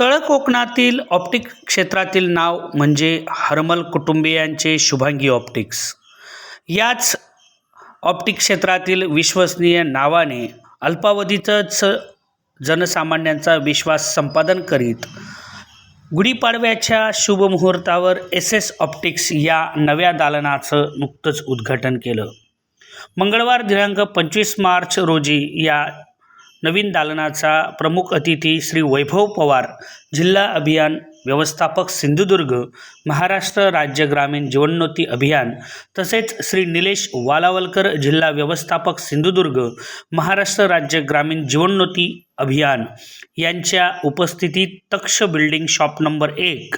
तळ कोकणातील ऑप्टिक क्षेत्रातील नाव म्हणजे हरमल कुटुंबियांचे शुभांगी ऑप्टिक्स. याच ऑप्टिक क्षेत्रातील विश्वसनीय नावाने अल्पावधीतच जनसामान्यांचा विश्वास संपादन करीत गुढीपाडव्याच्या शुभमुहूर्तावर एस एस ऑप्टिक्स या नव्या दालनाचं नुकतंच उद्घाटन केलं. मंगळवार दिनांक पंचवीस मार्च रोजी या नवीन दालनाचा प्रमुख अतिथी श्री वैभव पवार जिल्हा अभियान व्यवस्थापक सिंधुदुर्ग महाराष्ट्र राज्य ग्रामीण जीवनोन्नती अभियान तसेच श्री निलेश वालावलकर जिल्हा व्यवस्थापक सिंधुदुर्ग महाराष्ट्र राज्य ग्रामीण जीवनोन्नती अभियान यांच्या उपस्थितीत तक्ष बिल्डिंग शॉप नंबर एक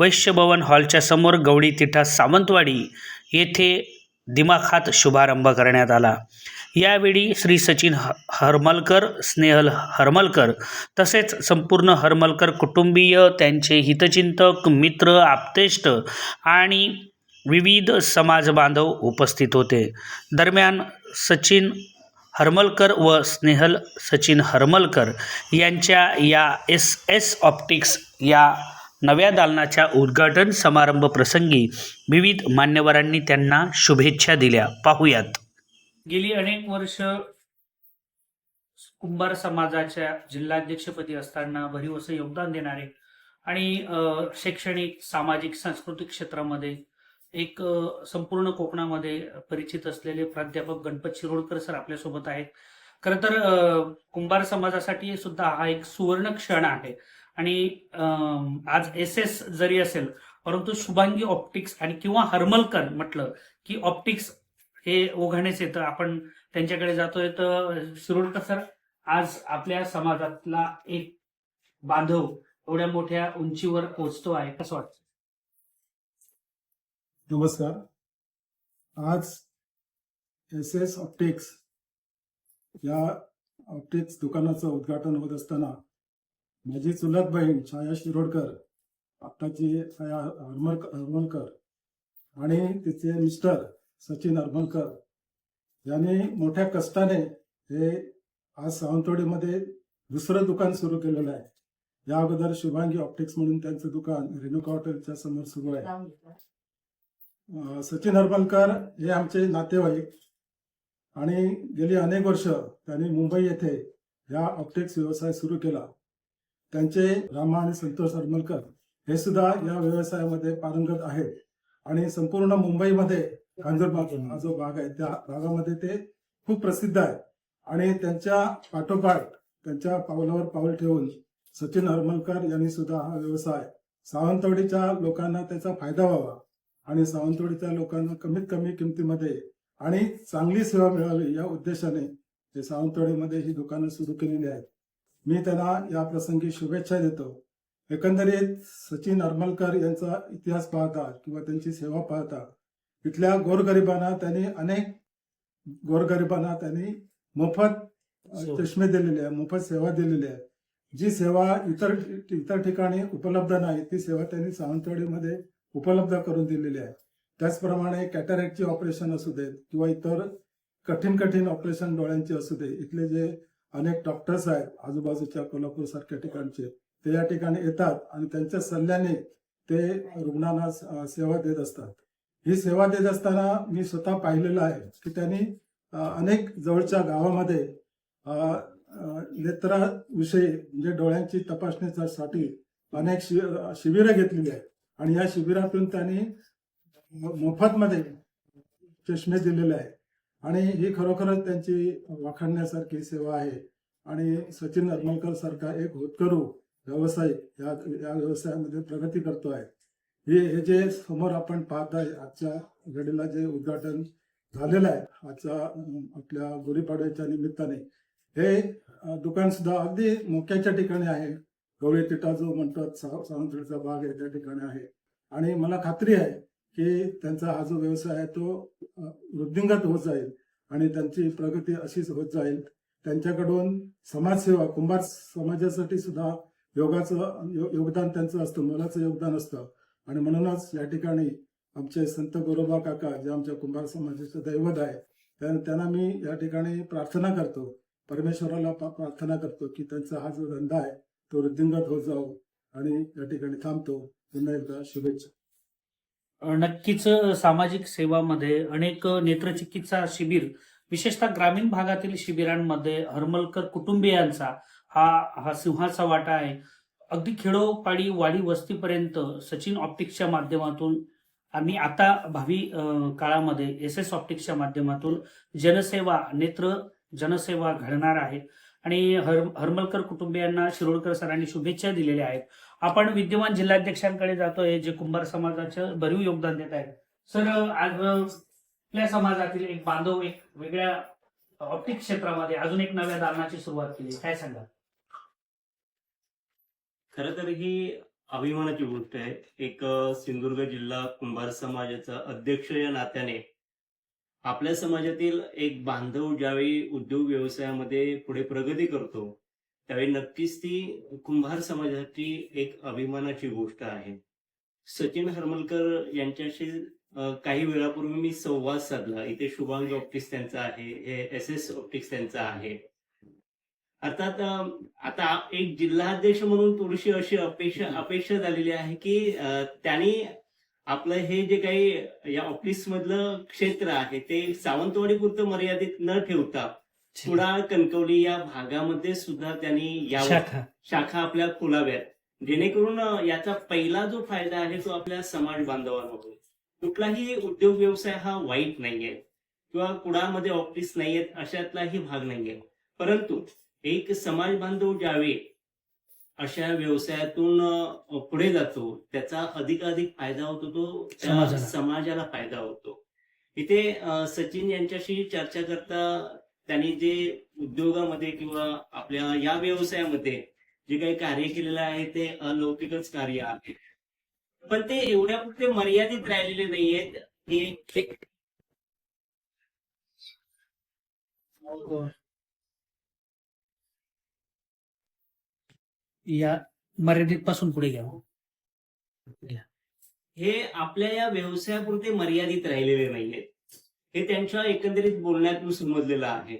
वैश्यभवन हॉलच्या समोर गवळी तिठा सावंतवाडी येथे दिमाखात शुभारंभ करण्यात आला. यावेळी श्री सचिन ह हरमलकर स्नेहल हरमलकर तसेच संपूर्ण हरमलकर कुटुंबीय त्यांचे हितचिंतक मित्र आप्तेष्ट आणि विविध समाज बांधव उपस्थित होते. दरम्यान सचिन हरमलकर व स्नेहल सचिन हरमलकर यांच्या या एस एस ऑप्टिक्स या नव्या दालनाच्या उद्घाटन समारंभ प्रसंगी विविध मान्यवरांनी त्यांना शुभेच्छा दिल्या. पाहूयात. गेली अनेक वर्ष कुंभार समाजाच्या जिल्हाध्यक्षपदी असताना भरीव असं योगदान देणारे आणि शैक्षणिक सामाजिक सांस्कृतिक क्षेत्रामध्ये एक संपूर्ण कोकणामध्ये परिचित असलेले प्राध्यापक गणपत शिरोडकर सर आपल्यासोबत आहेत. खरं तर कुंभार समाजासाठी सुद्धा हा एक सुवर्ण क्षण आहे. आणि आज एस एस जरी असेल परंतु शुभांगी ऑप्टिक्स आणि किंवा हरमलकर म्हटलं की ऑप्टिक्स हे ओघानेच येतं. आपण त्यांच्याकडे जातोय तर शिरोडकर सर आज आपल्या समाजातला एक बांधव एवढ्या मोठ्या उंचीवर पोहोचतो आहे कसं वाटतं? नमस्कार. आज एस एस ऑप्टिक्स या ऑप्टिक्स दुकानाचं उद्घाटन होत असताना माझी चुलत बहीण छाया शिरोडकर आत्ताची छाया हरमलकर आणि तिचे मिस्टर सचिन हरमलकर यांनी मोठ्या कष्टाने हे आज सावंतवाडीमध्ये दुसरं दुकान सुरू केलेलं आहे. या अगोदर शुभांगी ऑप्टिक्स म्हणून त्यांचं दुकान रेणुका हॉटेलच्या समोर सुरू आहे. सचिन हरमलकर हे आमचे नातेवाईक आणि गेली अनेक वर्ष त्यांनी मुंबई येथे या ऑप्टिक्स व्यवसाय सुरू केला. त्यांचे रामा आणि संतोष हरमलकर हे सुद्धा या व्यवसायामध्ये पारंगत आहेत. आणि संपूर्ण मुंबईमध्ये कांजूरबाग हा जो भाग आहे त्या भागामध्ये ते खूप प्रसिद्ध आहे. आणि त्यांच्या पाठोपाठ त्यांच्या पावलावर पाऊल ठेवून सचिन हरमलकर यांनी सुद्धा हा व्यवसाय सावंतवाडीच्या लोकांना त्याचा फायदा व्हावा. आणि सावंतवाडीच्या लोकांना कमीत कमी किमतीमध्ये आणि चांगली सेवा मिळावी या उद्देशाने ते सावंतवाडीमध्ये ही दुकानं सुरू केलेली आहेत. मी त्यांना या प्रसंगी शुभेच्छा देतो. एकंदरीत सचिन हरमलकर यांचा इतिहास पाहता किंवा त्यांची सेवा पाहता इथल्या गोरगरिबांना त्यांनी अनेक गोरगरिबांना त्यांनी मोफत चष्मे दिलेले आहे मोफत सेवा दिलेली आहे जी सेवा इतर इतर ठिकाणी उपलब्ध नाही ती सेवा त्यांनी सावंतवाडीमध्ये उपलब्ध करून दिलेली आहे. त्याचप्रमाणे कॅटरॅक्टची ऑपरेशन असू देत किंवा इतर कठीण कठीण ऑपरेशन डोळ्यांची असू दे इथले जे अनेक डॉक्टर्स आहेत आजूबाजूच्या कोल्हापूर सारख्या ठिकाणचे ते या ठिकाणी येतात आणि त्यांच्या सल्ल्याने ते रुग्णांना सेवा देत असतात. ही सेवा देत असताना मी स्वतः पाहिलेलं आहे की त्यांनी अनेक जवळच्या गावामध्ये नेत्राविषयी म्हणजे डोळ्यांची तपासणीसाठी अनेक शि शिबिरं घेतलेली आहेत. आणि या शिबिरातून त्यांनी मोफतमध्ये चष्मे दिलेले आहे आणि ही खरोखरच त्यांची वाखाणण्यासारखी सेवा आहे. आणि सचिन नरमलकर सारखा एक होतकरू व्यावसायिक या या व्यवसायामध्ये प्रगती करतो आहे. हे हे जे समोर आपण पाहत आहे आजच्या घडीला जे उद्घाटन झालेलं आहे आजच्या आपल्या गुढीपाडव्याच्या निमित्ताने हे दुकान सुद्धा अगदी मोक्याच्या ठिकाणी आहे. गवळी तिटा जो म्हणतात सा- सावंतवाडीचा भाग आहे त्या ठिकाणी आहे. आणि मला खात्री आहे की त्यांचा हा जो व्यवसाय आहे तो वृद्धिंगत होत जाईल आणि त्यांची प्रगती अशीच होत जाईल. त्यांच्याकडून समाजसेवा कुंभार समाजासाठी सुद्धा योगाचं यो- योगदान त्यांचं असतं मुलाचं योगदान असतं. आणि म्हणूनच या ठिकाणी आमचे संत गोरोबा काका जे आमच्या कुंभार समाजाचे दैवत आहे त्यांना मी या ठिकाणी प्रार्थना करतो. परमेश्वराला प्रार्थना करतो की त्यांचा हा जो धंदा आहे तो वृद्धिंगत होत जावो आणि या ठिकाणी थांबतो. पुन्हा एकदा शुभेच्छा. नक्कीच सामाजिक सेवामध्ये अनेक नेत्रचिकित्सा शिबिर विशेषतः ग्रामीण भागातील शिबिरांमध्ये हरमलकर कुटुंबियांचा हा हा सिंहाचा वाटा आहे. अगदी खेडोपाडी वाडी वस्तीपर्यंत सचिन ऑप्टिक्सच्या माध्यमातून आम्ही आता भावी काळामध्ये एस एस ऑप्टिक्सच्या माध्यमातून जनसेवा नेत्र जनसेवा घडणार आहे. आणि हर हरमलकर कुटुंबियांना शिरोडकर सरांनी शुभेच्छा दिलेल्या आहेत. आपण विद्यमान जिल्हाध्यक्षांकडे जातोय जे कुंभार समाजाचं भरीव योगदान देत आहेत. सर आज आपल्या समाजातील एक बांधव एक वेगळ्या ऑप्टिक क्षेत्रामध्ये अजून एक नव्या दालनाची सुरुवात केली. काय सांगा खर तर ही अभिमानाची गोष्ट आहे. एक सिंधुदुर्ग जिल्हा कुंभार समाजाचा अध्यक्ष या नात्याने आपल्या समाजातील एक बांधव ज्यावेळी उद्योग व्यवसायामध्ये पुढे प्रगती करतो त्यावेळी नक्कीच ती कुंभार समाजाची एक अभिमानाची गोष्ट आहे. सचिन हरमलकर यांच्याशी काही वेळापूर्वी मी संवाद साधला. इथे शुभांग ऑप्टिक्स त्यांचा आहे हे एस एस ऑप्टिक्स त्यांचा आहे. अर्थात आता एक जिल्हाध्यक्ष म्हणून थोडीशी अशी अपेक्षा अपेक्षा झालेली आहे की त्यांनी आपलं हे जे काही या ऑफिस मधलं क्षेत्र आहे ते सावंतवाडी पुरतं मर्यादित न ठेवता कुडाळ कणकवली या भागामध्ये सुद्धा त्यांनी यावं. शाखा. शाखा आपल्या खोलाव्यात. जेणेकरून याचा पहिला जो फायदा आहे तो आपल्या समाज बांधवांना होतो कुठलाही उद्योग व्यवसाय हा वाईट नाहीये. किंवा कुडामध्ये ऑफिस नाहीयेत अशातलाही भाग नाहीये. परंतु एक समाज बांधव ज्यावेळी अशा व्यवसायातून पुढे जातो त्याचा अधिकाधिक फायदा होतो तो त्या समाजाला. समाजाला फायदा होतो. इथे सचिन यांच्याशी चर्चा करता त्यांनी जे उद्योगामध्ये किंवा आपल्या या व्यवसायामध्ये जे काही कार्य केलेलं आहे ते अलौकिकच कार्य आहे. पण ते एवढ्या पुरते मर्यादित राहिलेले नाहीयेत. की या मर्यादित पासून पुढे घ्यावं. हे आपल्या या व्यवसायापुरते मर्यादित राहिलेले नाहीयेत हे त्यांच्या एकंदरीत बोलण्यातून समजलेलं आहे.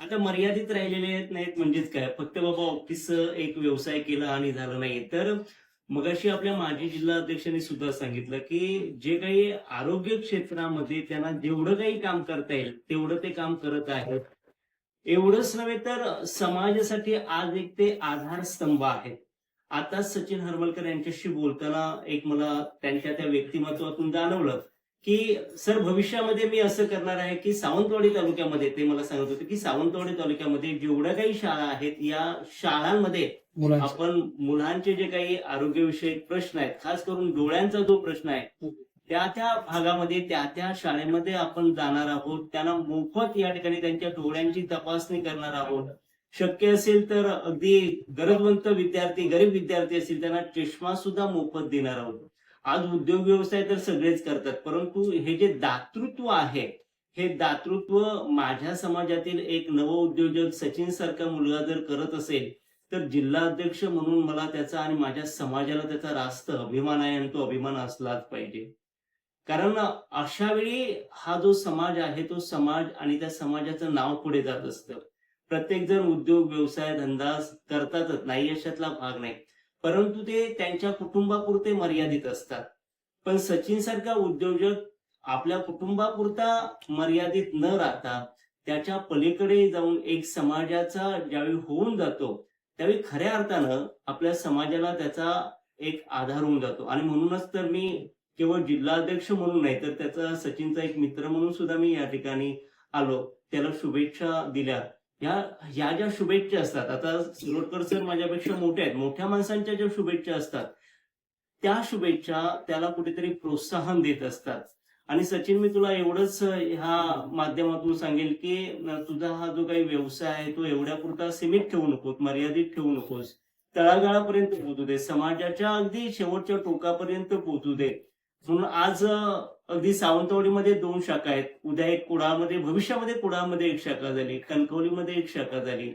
आता मर्यादित राहिलेले नाहीत म्हणजेच काय? फक्त बाबा ऑफिस एक व्यवसाय केला आणि झालं नाही. तर मगाशी आपल्या माजी जिल्हा अध्यक्षांनी सुद्धा सांगितलं की जे काही आरोग्य क्षेत्रामध्ये त्यांना जेवढं काही काम करता येईल तेवढं ते काम करत आहेत. एवढंच नव्हे तर समाजासाठी आज एक ते आधारस्तंभ आहेत आता सचिन हरमलकर यांच्याशी बोलताना एक मला त्यांच्या त्या व्यक्तिमत्वातून जाणवलं की सर भविष्यामध्ये मी असं करणार आहे की सावंतवाडी तालुक्यामध्ये ते मला सांगत होते की सावंतवाडी तालुक्यामध्ये जेवढ्या काही शाळा आहेत या शाळांमध्ये आपण मुलांचे जे काही आरोग्यविषयक प्रश्न आहेत खास करून डोळ्यांचा जो प्रश्न आहे त्या त्या भागामध्ये त्या त्या शाळेमध्ये आपण जाणार आहोत. त्यांना मोफत या ठिकाणी त्यांच्या डोळ्यांची तपासणी करणार आहोत. शक्य असेल तर अगदी गरजवंत विद्यार्थी गरीब विद्यार्थी असतील त्यांना चष्मा सुद्धा मोफत देणार आहोत. आज उद्योग व्यवसाय तर सगळेच करतात परंतु हे जे दातृत्व आहे हे दातृत्व माझ्या समाजातील एक नवउद्योजक सचिन सारखा मुलगा जर करत असेल तर जिल्हा अध्यक्ष म्हणून मला त्याचा आणि माझ्या समाजाला त्याचा रास्त अभिमान आहे आणि तो अभिमान असलाच पाहिजे. कारण अशा वेळी हा जो समाज आहे तो समाज आणि त्या समाजाचं नाव पुढे जात असतं. प्रत्येक जण उद्योग व्यवसाय धंदा करतातच नाही यशातला भाग नाही. परंतु ते त्यांच्या कुटुंबापुरते मर्यादित असतात. पण सचिन सारखा उद्योजक आपल्या कुटुंबापुरता मर्यादित न राहता त्याच्या पलीकडे जाऊन एक समाजाचा ज्यावेळी होऊन जातो त्यावेळी खऱ्या अर्थानं आपल्या समाजाला त्याचा एक आधार होऊन जातो. आणि म्हणूनच तर मी केवळ जिल्हाध्यक्ष म्हणून नाही तर त्याचा सचिनचा एक मित्र म्हणून सुद्धा मी या ठिकाणी आलो. त्याला शुभेच्छा दिल्या. ह्या ह्या ज्या शुभेच्छा असतात आता सिरोडकर सर माझ्यापेक्षा मोठे आहेत मोठ्या माणसांच्या ज्या शुभेच्छा असतात त्या शुभेच्छा त्याला कुठेतरी प्रोत्साहन देत असतात. आणि सचिन मी तुला एवढंच ह्या माध्यमातून सांगेल की तुझा हा जो काही व्यवसाय आहे तो एवढ्या पुरता सीमित ठेवू नकोस मर्यादित ठेवू नकोस. तळागाळापर्यंत पोहोचू दे समाजाच्या अगदी शेवटच्या टोकापर्यंत पोहोचू दे. म्हणून आज अगदी सावंतवाडीमध्ये दोन शाखा आहेत. उद्या एक कुडाळमध्ये भविष्यामध्ये कुडाळमध्ये एक शाखा झाली कणकवलीमध्ये एक शाखा झाली.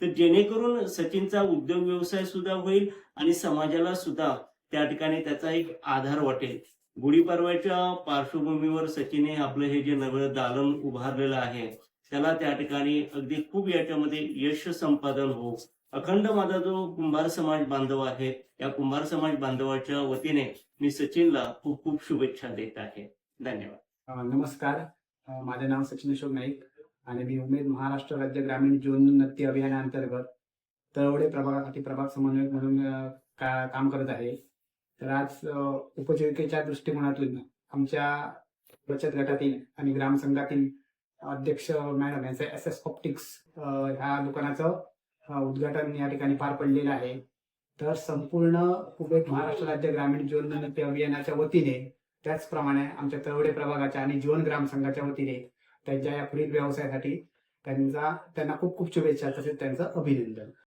तर जेणेकरून सचिनचा उद्योग व्यवसाय सुद्धा होईल आणि समाजाला सुद्धा त्या ठिकाणी त्याचा एक आधार वाटेल. गुढीपाडव्याच्या पार्श्वभूमीवर सचिनने आपलं हे जे नवं दालन उभारलेलं आहे त्याला त्या ठिकाणी अगदी खूप याच्यामध्ये यश संपादन हो अखंड माझा जो कुंभार समाज बांधव आहे या कुंभार समाज बांधवाच्या वतीने मी सचिनला खूप खूप शुभेच्छा देत आहे. धन्यवाद. नमस्कार. माझे नाव सचिन अशोक नाईक आणि मी उमेद महाराष्ट्र राज्य ग्रामीण जीवनोन्नती अभियानाअंतर्गत तळवडे प्रभागासाठी प्रभाग समन्वयक म्हणून का काम करत आहे. तर आज उपजीविकेच्या दृष्टिकोनातून आमच्या बचत गटातील आणि ग्रामसंघातील अध्यक्ष मॅडम यांचं एस एस ऑप्टिक्स ह्या दुकानाचं उद्घाटन या ठिकाणी पार पडलेलं आहे. तर संपूर्ण उमेद महाराष्ट्र राज्य ग्रामीण जीवनोन्नती अभियानाच्या वतीने त्याचप्रमाणे आमच्या तळवडे प्रभागाच्या आणि जीवन ग्राम संघाच्या वतीने त्यांच्या या पुढील व्यवसायासाठी त्यांचा त्यांना खूप खूप शुभेच्छा तसेच त्यांचं अभिनंदन.